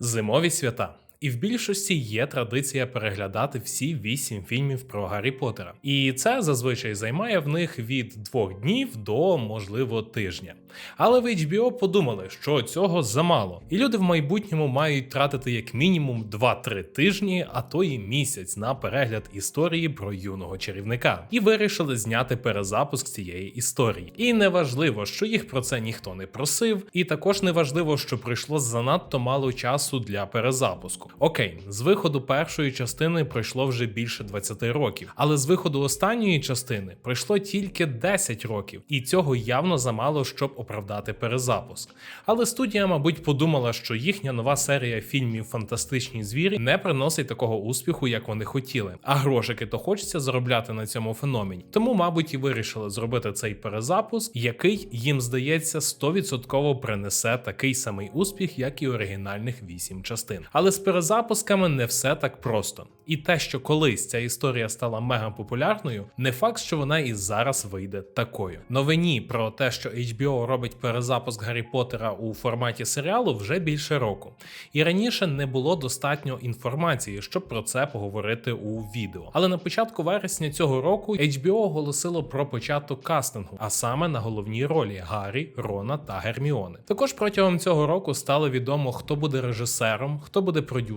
Зимові свята. І в більшості є традиція переглядати всі вісім фільмів про Гаррі Поттера. І це зазвичай займає в них від двох днів до, можливо, тижня. Але в HBO подумали, що цього замало, і люди в майбутньому мають тратити як мінімум 2-3 тижні, а то і місяць на перегляд історії про юного чарівника, і вирішили зняти перезапуск цієї історії. І неважливо, що їх про це ніхто не просив, і також неважливо, що пройшло занадто мало часу для перезапуску. Окей, з виходу першої частини пройшло вже більше 20 років, але з виходу останньої частини пройшло тільки 10 років, і цього явно замало, щоб оправдати перезапуск. Але студія, мабуть, подумала, що їхня нова серія фільмів Фантастичні звірі не приносить такого успіху, як вони хотіли. А грошики то хочеться заробляти на цьому феномені. Тому, мабуть, і вирішили зробити цей перезапуск, який їм здається 100% принесе такий самий успіх, як і оригінальних 8 частин. Але з перезапусками не все так просто. І те, що колись ця історія стала мега популярною, не факт, що вона і зараз вийде такою. Новині про те, що HBO робить перезапуск Гаррі Поттера у форматі серіалу, вже більше року. І раніше не було достатньо інформації, щоб про це поговорити у відео. Але на початку вересня цього року HBO оголосило про початок кастингу, а саме на головній ролі Гаррі, Рона та Герміони. Також протягом цього року стало відомо, хто буде режисером, хто буде продюсером,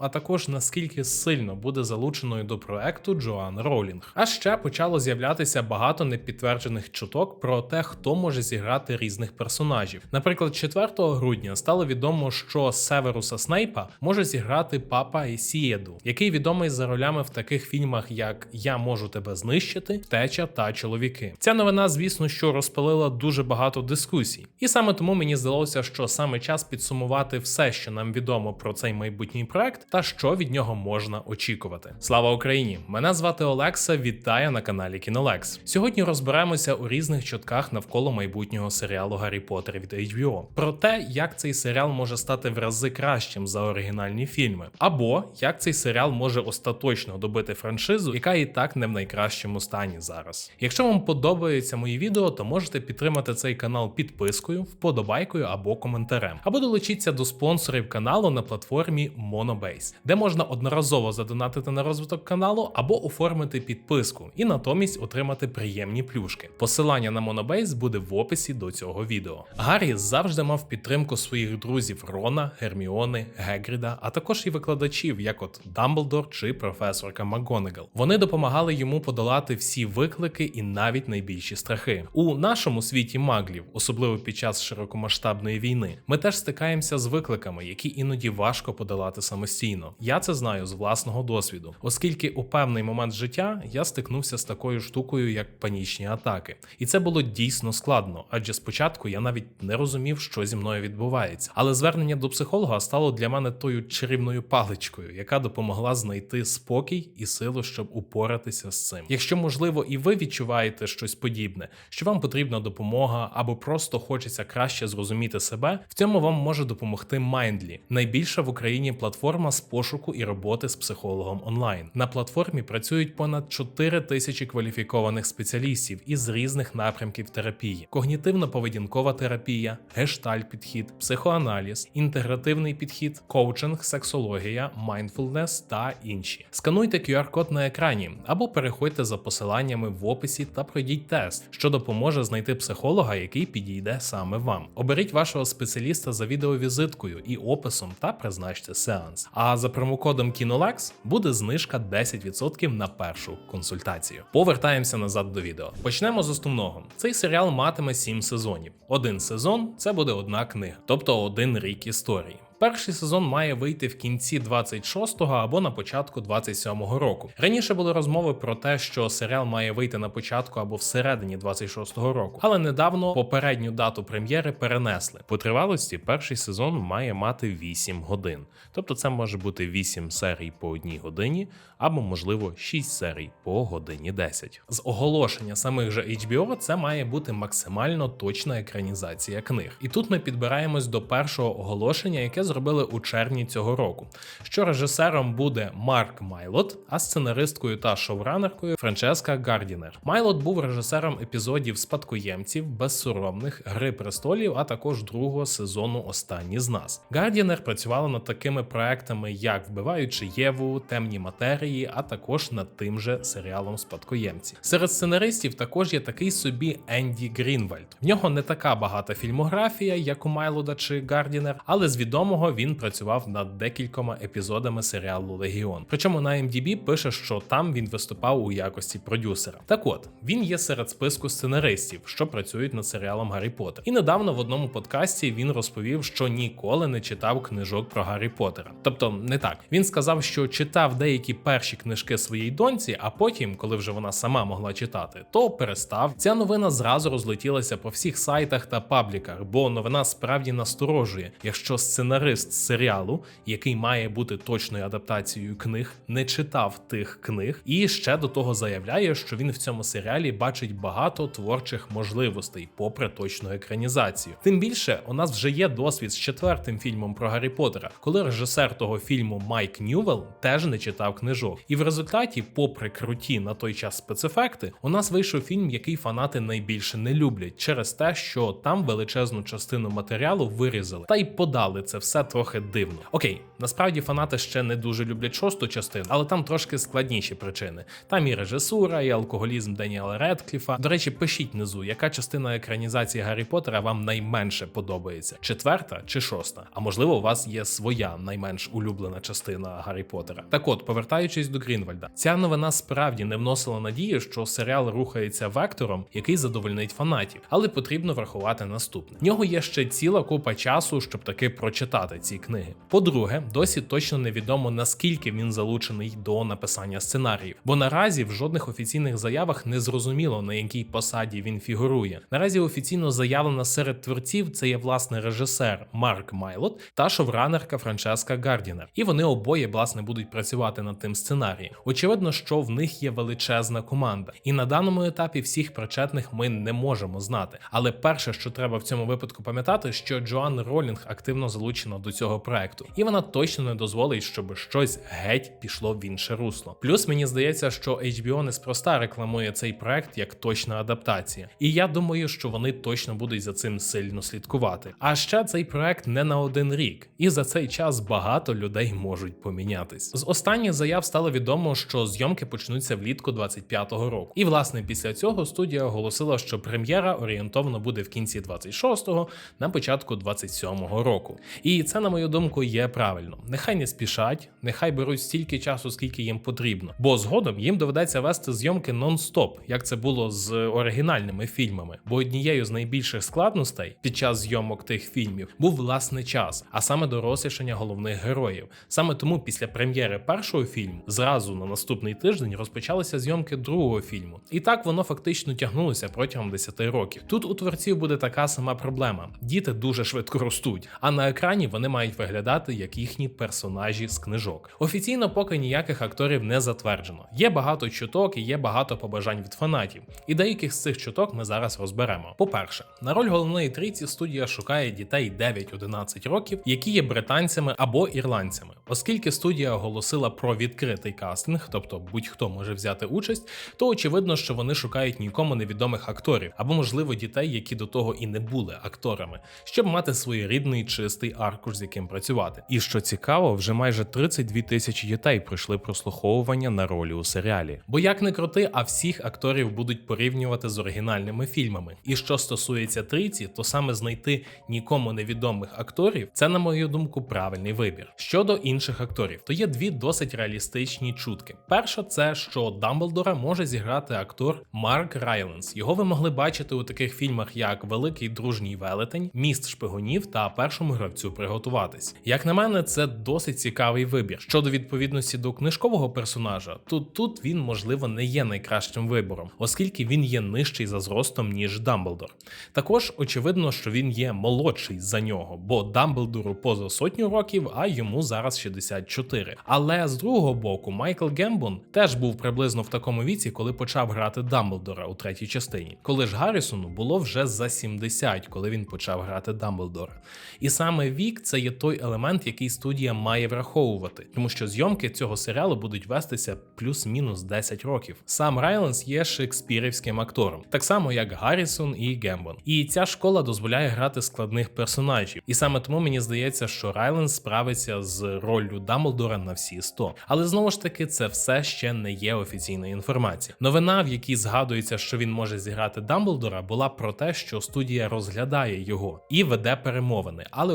а також наскільки сильно буде залученою до проекту Джоан Роулінг. А ще почало з'являтися багато непідтверджених чуток про те, хто може зіграти різних персонажів. Наприклад, 4 грудня стало відомо, що Северуса Снейпа може зіграти папа Ісієду, який відомий за ролями в таких фільмах, як Я можу тебе знищити, Втеча та чоловіки. Ця новина, звісно, що розпалила дуже багато дискусій, і саме тому мені здалося, що саме час підсумувати все, що нам відомо про цей майбутній проект, та що від нього можна очікувати. Слава Україні! Мене звати Олекса. Вітаю на каналі Кінолекс. Сьогодні розберемося у різних чутках навколо майбутнього серіалу Гаррі Поттер від HBO. Про те, як цей серіал може стати в рази кращим за оригінальні фільми, або як цей серіал може остаточно добити франшизу, яка і так не в найкращому стані зараз. Якщо вам подобаються мої відео, то можете підтримати цей канал підпискою, вподобайкою або коментарем, або долучіться до спонсорів каналу на платформі Monobase, де можна одноразово задонатити на розвиток каналу або оформити підписку і натомість отримати приємні плюшки. Посилання на Monobase буде в описі до цього відео. Гаррі завжди мав підтримку своїх друзів Рона, Герміони, Гегріда, а також і викладачів, як от Дамблдор чи професорка МакГонагал. Вони допомагали йому подолати всі виклики і навіть найбільші страхи. У нашому світі маглів, особливо під час широкомасштабної війни, ми теж стикаємося з викликами, які іноді важко подолати самостійно. Я це знаю з власного досвіду, оскільки у певний момент життя я стикнувся з такою штукою, як панічні атаки, і це було дійсно складно, адже спочатку я навіть не розумів, що зі мною відбувається. Але звернення до психолога стало для мене тою чарівною паличкою, яка допомогла знайти спокій і силу, щоб упоратися з цим. Якщо можливо, і ви відчуваєте щось подібне, що вам потрібна допомога або просто хочеться краще зрозуміти себе, в цьому вам може допомогти Mindly, найбільша в Україні платформа з пошуку і роботи з психологом онлайн. На платформі працюють понад 4 тисячі кваліфікованих спеціалістів із різних напрямків терапії: когнітивно-поведінкова терапія, гештальт-підхід, психоаналіз, інтегративний підхід, коучинг, сексологія, майндфулнес та інші. Скануйте QR-код на екрані або переходьте за посиланнями в описі та пройдіть тест, що допоможе знайти психолога, який підійде саме вам. Оберіть вашого спеціаліста за відеовізиткою і описом та призначте сеанс. А за промокодом KINOLEX буде знижка 10% на першу консультацію. Повертаємося назад до відео. Почнемо з основного. Цей серіал матиме 7 сезонів. Один сезон це буде одна книга, тобто один рік історії. Перший сезон має вийти в кінці 26-го або на початку 27-го року. Раніше були розмови про те, що серіал має вийти на початку або всередині 26-го року, але недавно попередню дату прем'єри перенесли. По тривалості перший сезон має мати 8 годин, тобто це може бути 8 серій по одній годині, або можливо 6 серій по годині 10. З оголошення самих же HBO це має бути максимально точна екранізація книг. І тут ми підбираємось до першого оголошення, яке зробили у червні цього року. Що режисером буде Марк Майлот, а сценаристкою та шоуранеркою Франческа Гардінер. Майлот був режисером епізодів спадкоємців, безсоромних, гри престолів, а також другого сезону Останні з нас. Гардінер працювала над такими проектами, як Вбиваючи Єву, Темні матерії, а також над тим же серіалом Спадкоємці. Серед сценаристів також є такий собі Енді Грінвальд. В нього не така багата фільмографія, як у Майлода чи Гардінер, але з відомого він працював над декількома епізодами серіалу Легіон. Причому на MDB пише, що там він виступав у якості продюсера. Так от він є серед списку сценаристів, що працюють над серіалом Гаррі Поттер. І недавно в одному подкасті він розповів, що ніколи не читав книжок про Гаррі Поттера. Тобто, не так. Він сказав, що читав деякі перші книжки своїй доньці, а потім, коли вже вона сама могла читати, то перестав. Ця новина зразу розлетілася по всіх сайтах та пабліках, бо новина справді насторожує, якщо сценарист серіалу, який має бути точною адаптацією книг, не читав тих книг, і ще до того заявляє, що він в цьому серіалі бачить багато творчих можливостей, попри точну екранізацію. Тим більше у нас вже є досвід з четвертим фільмом про Гаррі Поттера, коли режисер того фільму Майк Ньювелл теж не читав книжок. І в результаті, попри круті на той час спецефекти, у нас вийшов фільм, який фанати найбільше не люблять, через те, що там величезну частину матеріалу вирізали, та й подали це все трохи дивно. Окей, насправді фанати ще не дуже люблять шосту частину, але там трошки складніші причини. Там і режисура, і алкоголізм Деніела Редкліфа. До речі, пишіть внизу, яка частина екранізації Гаррі Поттера вам найменше подобається: четверта чи шоста? А можливо, у вас є своя найменш улюблена частина Гаррі Поттера. Так от, повертаючись до Грінвальда, ця новина справді не вносила надії, що серіал рухається вектором, який задовольнить фанатів, але потрібно врахувати наступне: В нього є ще ціла купа часу, щоб таки прочитати ці книги. По-друге, досі точно невідомо наскільки він залучений до написання сценаріїв, бо наразі в жодних офіційних заявах не зрозуміло на якій посаді він фігурує. Наразі офіційно заявлено серед творців це є власне режисер Марк Майлот та шовранерка Франческа Гардінер. І вони обоє власне будуть працювати над тим сценарієм. Очевидно, що в них є величезна команда, і на даному етапі всіх причетних ми не можемо знати. Але перше, що треба в цьому випадку пам'ятати, що Джоан Ролінг активно залучена до цього проекту, і вона точно не дозволить, щоб щось геть пішло в інше русло. Плюс мені здається, що HBO неспроста рекламує цей проект як точна адаптація, і я думаю, що вони точно будуть за цим сильно слідкувати. А ще цей проект не на один рік, і за цей час багато людей можуть помінятись. З останніх заяв стало відомо, що зйомки почнуться влітку 25-го року. І власне після цього студія оголосила, що прем'єра орієнтовно буде в кінці 26-го, на початку 27-го року. І це, на мою думку, є правильно. Нехай не спішать, нехай беруть стільки часу, скільки їм потрібно, бо згодом їм доведеться вести зйомки нон-стоп, як це було з оригінальними фільмами. Бо однією з найбільших складностей під час зйомок тих фільмів був власне час, а саме дорослішання головних героїв. Саме тому після прем'єри першого фільму зразу на наступний тиждень розпочалися зйомки другого фільму. І так воно фактично тягнулося протягом 10 років. Тут у творців буде така сама проблема: діти дуже швидко ростуть, а на екрані вони мають виглядати як їхні персонажі з книжок. Офіційно поки ніяких акторів не затверджено. Є багато чуток і є багато побажань від фанатів. І деяких з цих чуток ми зараз розберемо. По-перше, на роль головної трійці студія шукає дітей 9-11 років, які є британцями або ірландцями, оскільки студія оголосила про відкритий кастинг, тобто будь-хто може взяти участь, то очевидно, що вони шукають нікому невідомих акторів або, можливо, дітей, які до того і не були акторами, щоб мати своєрідний чистий аркуш, з яким працювати. І що цікаво, вже майже 32 тисячі дітей пройшли прослуховування на ролі у серіалі. Бо як не крути, а всіх акторів будуть порівнювати з оригінальними фільмами. І що стосується трійці, то саме знайти нікому невідомих акторів це, на мою думку, правильний вибір. Щодо інших акторів, то є дві досить реалістичні чутки. Перша це що Дамблдора може зіграти актор Марк Райленс. Його ви могли бачити у таких фільмах, як Великий дружній велетень, Міст шпигунів та першому гравцю приготуватись. Як на мене, це досить цікавий вибір. Щодо відповідності до книжкового персонажа, то тут він можливо не є найкращим вибором, оскільки він є нижчий за зростом ніж Дамблдор. Також очевидно, що він є молодший за нього, бо Дамблдору поза сотню років, а йому зараз 64. Але з другого боку, Майкл Гембон теж був приблизно в такому віці, коли почав грати Дамблдора у третій частині, коли ж Гаррісону було вже за 70, коли він почав грати Дамблдора. І саме вік вік це є той елемент, який студія має враховувати, тому що зйомки цього серіалу будуть вестися плюс-мінус 10 років. Сам Райленс є шекспірівським актором, так само як Гаррісон і Гембон. І ця школа дозволяє грати складних персонажів. І саме тому мені здається, що Райленс справиться з роллю Дамблдора на всі 100. Але знову ж таки, це все ще не є офіційною інформацією. Новина, в якій згадується, що він може зіграти Дамблдора, була про те, що студія розглядає його і веде перемовини, але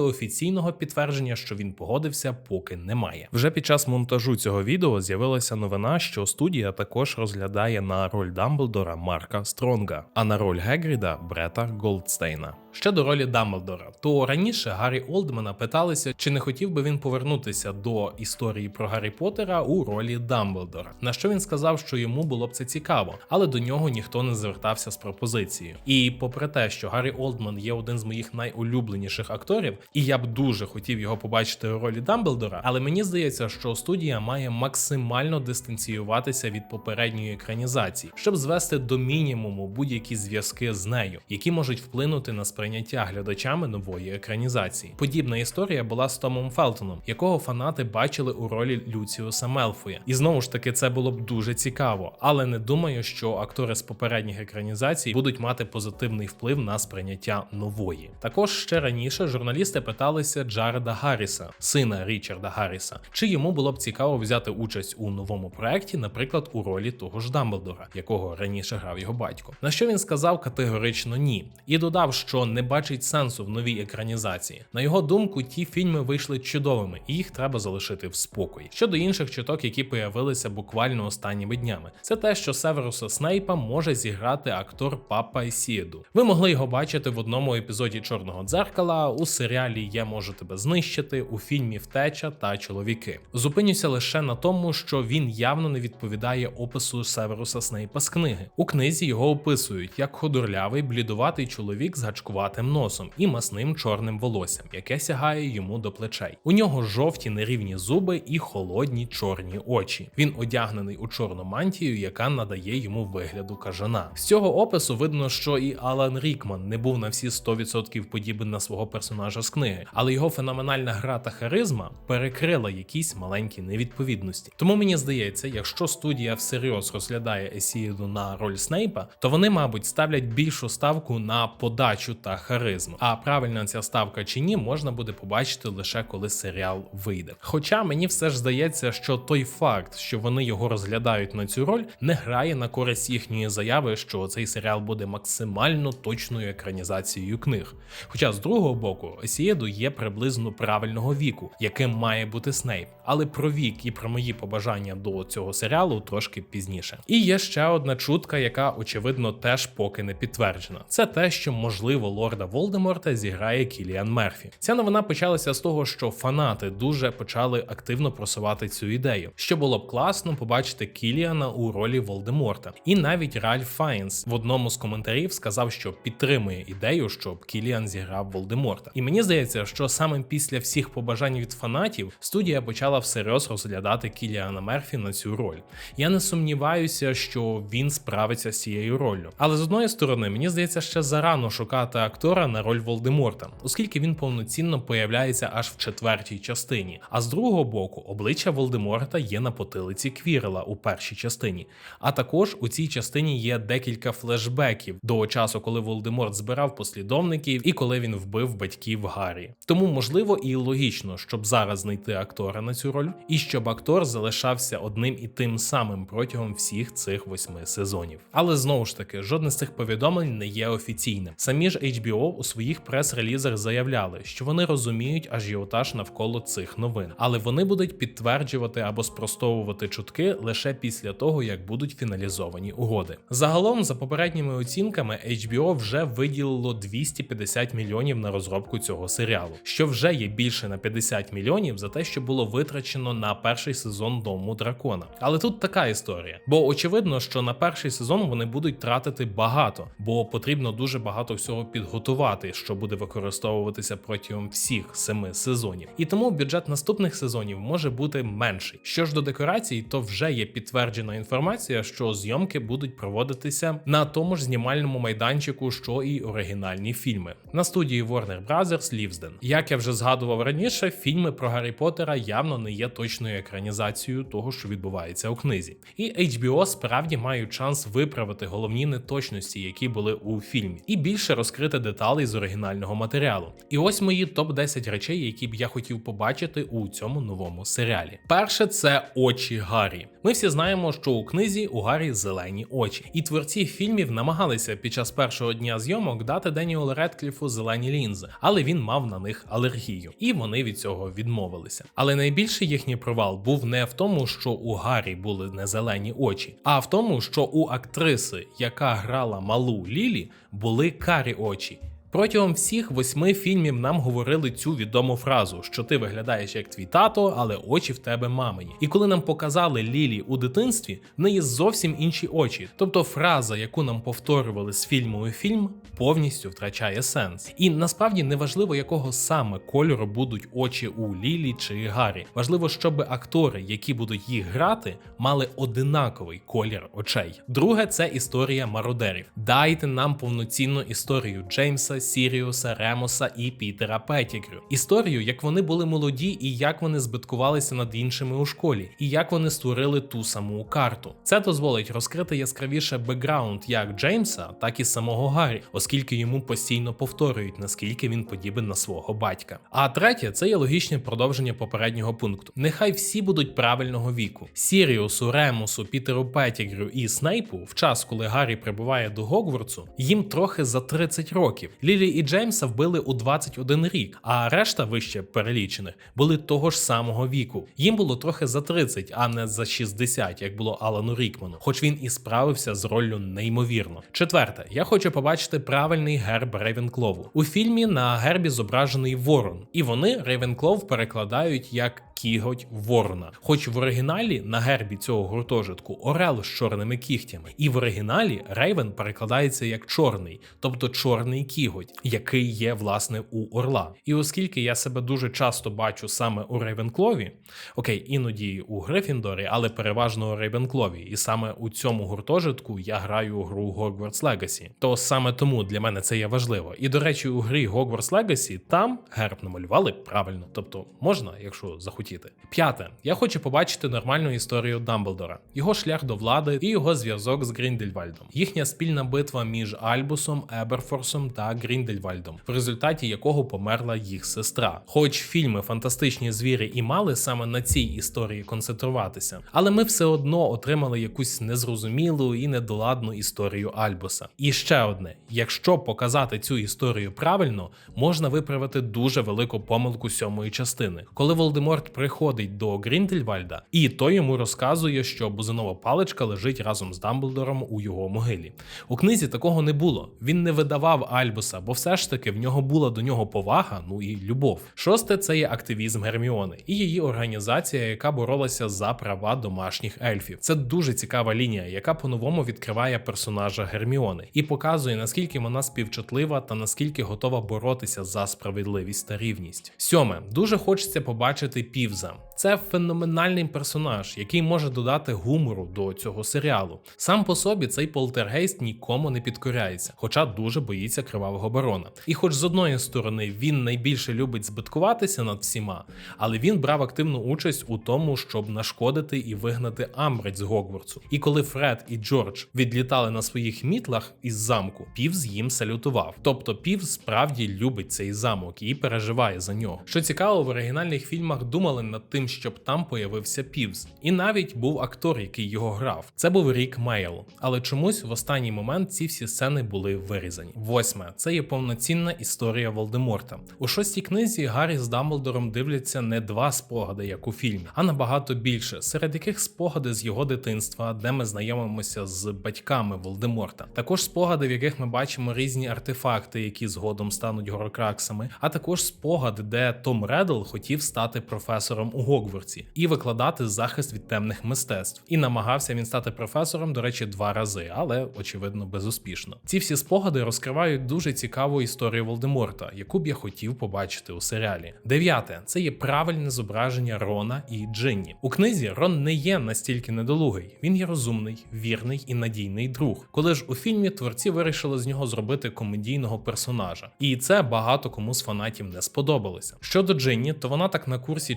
офіційного підтвердження, що він погодився, поки немає. Вже під час монтажу цього відео з'явилася новина, що студія також розглядає на роль Дамблдора Марка Стронга, а на роль Гегріда Брета Голдстейна. Ще до ролі Дамблдора, то раніше Гаррі Олдмана питалися, чи не хотів би він повернутися до історії про Гаррі Поттера у ролі Дамблдора. На що він сказав, що йому було б це цікаво, але до нього ніхто не звертався з пропозицією. І попри те, що Гаррі Олдман є один з моїх найулюбленіших акторів, і я б дуже хотів його побачити у ролі Дамблдора, але мені здається, що студія має максимально дистанціюватися від попередньої екранізації, щоб звести до мінімуму будь-які зв'язки з нею, які можуть вплинути на сприйняття глядачами нової екранізації. Подібна історія була з Томом Фелтоном, якого фанати бачили у ролі Люціуса Мелфоя. І знову ж таки, це було б дуже цікаво, але не думаю, що актори з попередніх екранізацій будуть мати позитивний вплив на сприйняття нової. Також ще раніше журналісти питалися Джареда Гарріса, сина Річарда Гарріса, чи йому було б цікаво взяти участь у новому проекті, наприклад, у ролі того ж Дамблдора, якого раніше грав його батько. На що він сказав категорично ні, і додав, що не бачить сенсу в новій екранізації. На його думку, ті фільми вийшли чудовими, і їх треба залишити в спокої. Щодо інших чуток, які появилися буквально останніми днями, це те, що Северуса Снейпа може зіграти актор Папа Ісіду. Ви могли його бачити в одному епізоді Чорного дзеркала, у серіалі Я можу тебе знищити, у фільмі Втеча та чоловіки. Зупинюся лише на тому, що він явно не відповідає опису Северуса Снейпа з книги. У книзі його описують як худорлявий, блідуватий чоловік з гачкуватим носом і масним чорним волоссям, яке сягає йому до плечей. У нього жовті нерівні зуби і холодні чорні очі. Він одягнений у чорну мантію, яка надає йому вигляду кажана. З цього опису видно, що і Алан Рікман не був на всі 100% подібен на свого персонажа з книги, але його феноменальна гра та харизма перекрила якісь маленькі невідповідності. Тому мені здається, якщо студія всерйоз розглядає Есіду на роль Снейпа, то вони, мабуть, ставлять більшу ставку на подачу та харизму. А правильна ця ставка чи ні, можна буде побачити лише коли серіал вийде. Хоча мені все ж здається, що той факт, що вони його розглядають на цю роль, не грає на користь їхньої заяви, що цей серіал буде максимально точною екранізацією книг. Хоча з другого боку, Осієду є приблизно правильного віку, яким має бути Снейп. Але про вік і про мої побажання до цього серіалу трошки пізніше. І є ще одна чутка, яка очевидно теж поки не підтверджена. Це те, що можливо лорда Волдеморта зіграє Кіліан Мерфі. Ця новина почалася з того, що фанати дуже почали активно просувати цю ідею, що було б класно побачити Кіліана у ролі Волдеморта. І навіть Ральф Файнс в одному з коментарів сказав, що підтримує ідею, щоб Кіліан зіграв Волдеморта. І мені здається, що саме після всіх побажань від фанатів студія почала всерйоз розглядати Кіліана Мерфі на цю роль. Я не сумніваюся, що він справиться з цією роллю. Але з одної сторони, мені здається, ще зарано шукати актора на роль Волдеморта, оскільки він повноцінно появляється аж в четвертій частині. А з другого боку, обличчя Волдеморта є на потилиці Квірела у першій частині. А також у цій частині є декілька флешбеків до часу, коли Волдеморт збирав послідовників і коли він вбив батьків Гаррі. Тому можливо і логічно, щоб зараз знайти актора на цю роль, і щоб актор залишався одним і тим самим протягом всіх цих восьми сезонів. Але знову ж таки, жодне з цих повідомлень не є офіційним. Самі ж HBO у своїх прес-релізах заявляли, що вони розуміють ажіотаж навколо цих новин, але вони будуть підтверджувати або спростовувати чутки лише після того, як будуть фіналізовані угоди. Загалом, за попередніми оцінками, HBO вже виділило 250 мільйонів на розробку цього серіалу, що вже є більше на 50 мільйонів за те, що було витрачено на перший сезон Дому Дракона. Але тут така історія, бо очевидно, що на перший сезон вони будуть тратити багато, бо потрібно дуже багато всього підготувати, що буде використовуватися протягом всіх семи сезонів. І тому бюджет наступних сезонів може бути менший. Що ж до декорацій, то вже є підтверджена інформація, що зйомки будуть проводитися на тому ж знімальному майданчику, що і оригінальні фільми на студії Warner Brothers Лівзден. Як я вже згадував раніше, фільми про Гаррі Поттера явно не є точною екранізацією того, що відбувається у книзі. І HBO справді мають шанс виправити головні неточності, які були у фільмі, і більше розкрити деталей з оригінального матеріалу. І ось мої топ 10 речей, які б я хотів побачити у цьому новому серіалі. Перше це очі Гаррі. Ми всі знаємо, що у книзі у Гаррі зелені очі, і творці фільмів намагалися під час першого дня зйомок дати Деніелу Редкліфу зелені лінзи, але він мав на них алергію, і вони від цього відмовилися. Але найбільший їхній провал був не в тому, що у Гаррі були не зелені очі, а в тому, що у актриси, яка грала малу Лілі, були карі очі. Протягом всіх восьми фільмів нам говорили цю відому фразу, що ти виглядаєш як твій тато, але очі в тебе мамині. І коли нам показали Лілі у дитинстві, в неї зовсім інші очі. Тобто фраза, яку нам повторювали з фільму у фільм, повністю втрачає сенс. І насправді не важливо, якого саме кольору будуть очі у Лілі чи Гаррі. Важливо, щоб актори, які будуть їх грати, мали одинаковий колір очей. Друге, це історія мародерів. Дайте нам повноцінну історію Джеймса. Сіріуса, Ремоса і Пітера Петтігрю. Історію, як вони були молоді і як вони збиткувалися над іншими у школі, і як вони створили ту саму карту. Це дозволить розкрити яскравіше бекграунд як Джеймса, так і самого Гаррі, оскільки йому постійно повторюють, наскільки він подібен на свого батька. А третє це є логічне продовження попереднього пункту. Нехай всі будуть правильного віку. Сіріусу, Ремусу, Пітеру Петтігрю і Снейпу в час, коли Гаррі прибуває до Гогвартсу, їм трохи за 30 років. Лілі і Джеймса вбили у 21 рік, а решта вище перелічених були того ж самого віку. Їм було трохи за 30, а не за 60, як було Алану Рікману, хоч він і справився з роллю неймовірно. Четверте, я хочу побачити правильний герб Рейвенклову. У фільмі на гербі зображений ворон, і вони Рейвенклов перекладають як кіготь ворона. Хоч в оригіналі на гербі цього гуртожитку Орел з чорними кігтями, і в оригіналі Рейвен перекладається як чорний, тобто чорний кіготь, який є власне у Орла. І оскільки я себе дуже часто бачу саме у Рейвенклові, окей, іноді у Грифіндорі, але переважно у Рейвенклові, і саме у цьому гуртожитку я граю гру Hogwarts Legacy, то саме тому для мене це є важливо. І до речі, у грі Hogwarts Legacy там герб намалювали правильно, тобто можна, якщо захотіти. П'яте, я хочу побачити нормальну історію Дамблдора, його шлях до влади і його зв'язок з Гріндельвальдом, їхня спільна битва між Альбусом, Еберфорсом та Гріндельвальдом, в результаті якого померла їх сестра. Хоч фільми Фантастичні звірі і мали саме на цій історії концентруватися, але ми все одно отримали якусь незрозумілу і недоладну історію Альбуса. І ще одне: якщо показати цю історію правильно, можна виправити дуже велику помилку сьомої частини, коли Волдеморт приходить до Гріндельвальда, і той йому розказує, що бузинова паличка лежить разом з Дамблдором у його могилі. У книзі такого не було. Він не видавав Альбуса, бо все ж таки в нього була до нього повага, ну і любов. Шосте це є активізм Герміони і її організація, яка боролася за права домашніх ельфів. Це дуже цікава лінія, яка по-новому відкриває персонажа Герміони і показує, наскільки вона співчутлива та наскільки готова боротися за справедливість та рівність. Сьоме дуже хочеться побачити leaves them. Це феноменальний персонаж, який може додати гумору до цього серіалу. Сам по собі цей полтергейст нікому не підкоряється, хоча дуже боїться кривавого барона. І хоч з одної сторони він найбільше любить збиткуватися над всіма, але він брав активну участь у тому, щоб нашкодити і вигнати Амбридж з Гогвартсу. І коли Фред і Джордж відлітали на своїх мітлах із замку, Півз їм салютував. Тобто Півз справді любить цей замок і переживає за нього. Що цікаво, в оригінальних фільмах думали над тим, щоб там появився Півз, і навіть був актор, який його грав. Це був Рік Мейл. Але чомусь в останній момент ці всі сцени були вирізані. Восьме це є повноцінна історія Волдеморта. У шостій книзі Гаррі з Дамблдором дивляться не два спогади, як у фільмі, а набагато більше, серед яких спогади з його дитинства, де ми знайомимося з батьками Волдеморта. Також спогади, в яких ми бачимо різні артефакти, які згодом стануть горокраксами, а також спогади, де Том Реддл хотів стати професором у Гогвартсі і викладати захист від темних мистецтв. І намагався він стати професором, до речі, два рази, але очевидно безуспішно. Ці всі спогади розкривають дуже цікаву історію Волдеморта, яку б я хотів побачити у серіалі. Дев'яте це є правильне зображення Рона і Джинні. У книзі Рон не є настільки недолугий. Він є розумний, вірний і надійний друг. Коли ж у фільмі творці вирішили з нього зробити комедійного персонажа, і це багато кому з фанатів не сподобалося. Щодо Джинні, то вона так на курсі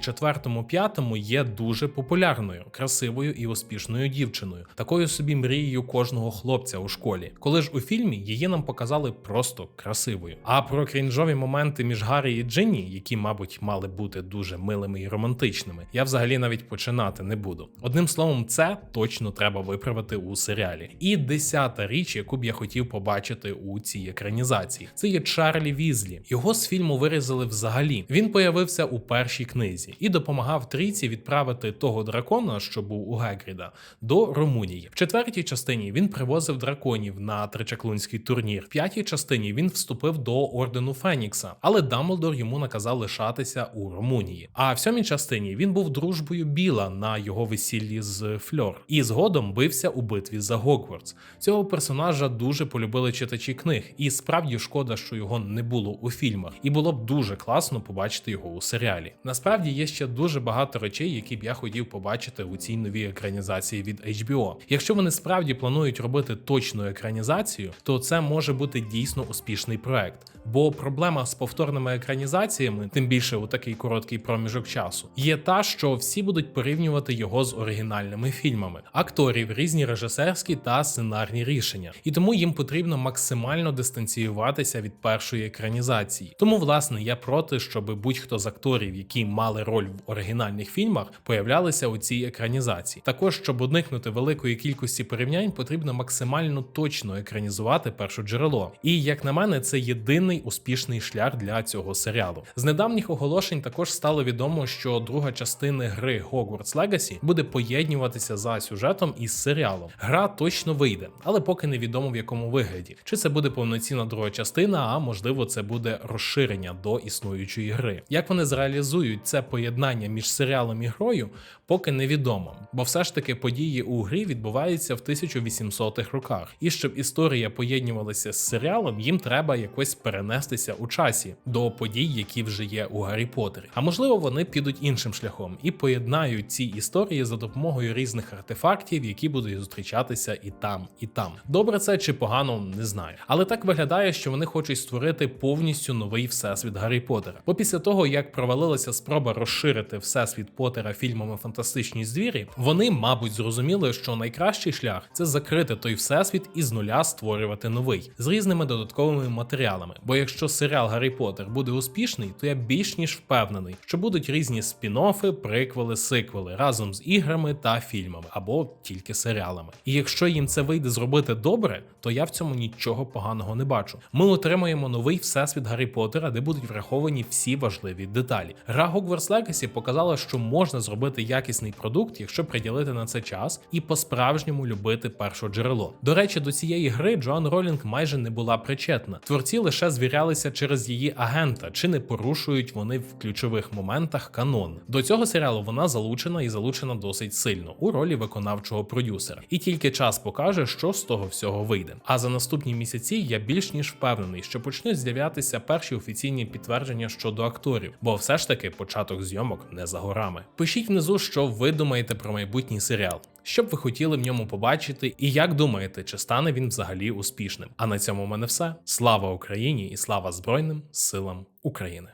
четвертому-п'ятому є дуже популярною, красивою і успішною дівчиною, такою собі мрією кожного хлопця у школі. Коли ж у фільмі її нам показали просто красивою. А про крінжові моменти між Гаррі і Джинні, які, мабуть, мали бути дуже милими і романтичними, я взагалі навіть починати не буду. Одним словом, це точно треба виправити у серіалі. І десята річ, яку б я хотів побачити у цій екранізації, це є Чарлі Візлі. Його з фільму вирізали взагалі. Він появився у першій книзі і допомагав трійці відправити того дракона, що був у Гегріда, до Румунії. В четвертій частині він привозив драконів на тричаклунський турнір. В п'ятій частині він вступив до ордену Фенікса, але Дамблдор йому наказав лишатися у Румунії. А в сьомій частині він був дружбою Біла на його весіллі з Фльор і згодом бився у битві за Гогвартс. Цього персонажа дуже полюбили читачі книг, і справді шкода, що його не було у фільмах, і було б дуже класно побачити його у серіалі. Насправді є ще дуже багато речей, які б я хотів побачити у цій новій екранізації від HBO. Якщо вони справді планують робити точну екранізацію, то це може бути дійсно успішний проект. Бо проблема з повторними екранізаціями, тим більше у такий короткий проміжок часу, є та, що всі будуть порівнювати його з оригінальними фільмами, акторів, різні режисерські та сценарні рішення, і тому їм потрібно максимально дистанціюватися від першої екранізації. Тому, власне, я проти, щоб будь-хто з акторів, які мали роль в оригінальних фільмах, появлялися у цій екранізації. Також, щоб уникнути великої кількості порівнянь, потрібно максимально точно екранізувати перше джерело. І як на мене, це єдиний успішний шлях для цього серіалу. З недавніх оголошень також стало відомо, що друга частина гри Hogwarts Legacy буде поєднюватися за сюжетом із серіалом. Гра точно вийде, але поки невідомо в якому вигляді. Чи це буде повноцінна друга частина, а можливо, це буде розширення до існуючої гри. Як вони зреалізують це поєднання між серіалом і грою, поки невідомо, бо все ж таки події у грі відбуваються в 1800-х роках, і щоб історія поєднувалася з серіалом, їм треба якось перенестися у часі до подій, які вже є у Гаррі Поттері. А можливо, вони підуть іншим шляхом і поєднають ці історії за допомогою різних артефактів, які будуть зустрічатися і там, і там. Добре, це чи погано, не знаю. Але так виглядає, що вони хочуть створити повністю новий всесвіт Гаррі Поттера. Бо після того, як провалилася спроба розширити всесвіт Поттера фільмами Фантастичні звірі, вони, мабуть, зрозуміли, що найкращий шлях це закрити той всесвіт і з нуля створювати новий з різними додатковими матеріалами. Бо якщо серіал Гаррі Поттер буде успішний, то я більш ніж впевнений, що будуть різні спін-оффи, приквели, сиквели разом з іграми та фільмами або тільки серіалами. І якщо їм це вийде зробити добре, то я в цьому нічого поганого не бачу. Ми отримаємо новий всесвіт Гаррі Поттера, де будуть враховані всі важливі деталі. Гра Hogwarts Legacy показала, що можна зробити якісний продукт, якщо приділити на це час і по-справжньому любити перше джерело. До речі, до цієї гри Джоан Ролінг майже не була причетна. Творці лише звірялися через її агента, чи не порушують вони в ключових моментах канон. До цього серіалу вона залучена і залучена досить сильно у ролі виконавчого продюсера. І тільки час покаже, що з того всього вийде. А за наступні місяці я більш ніж впевнений, що почнуть з'являтися перші офіційні підтвердження щодо акторів, бо все ж таки початок зйомок не за горами. Пишіть внизу, що ви думаєте про майбутній серіал. Що б ви хотіли в ньому побачити, і як думаєте, чи стане він взагалі успішним? А на цьому в мене все. Слава Україні і слава Збройним силам України!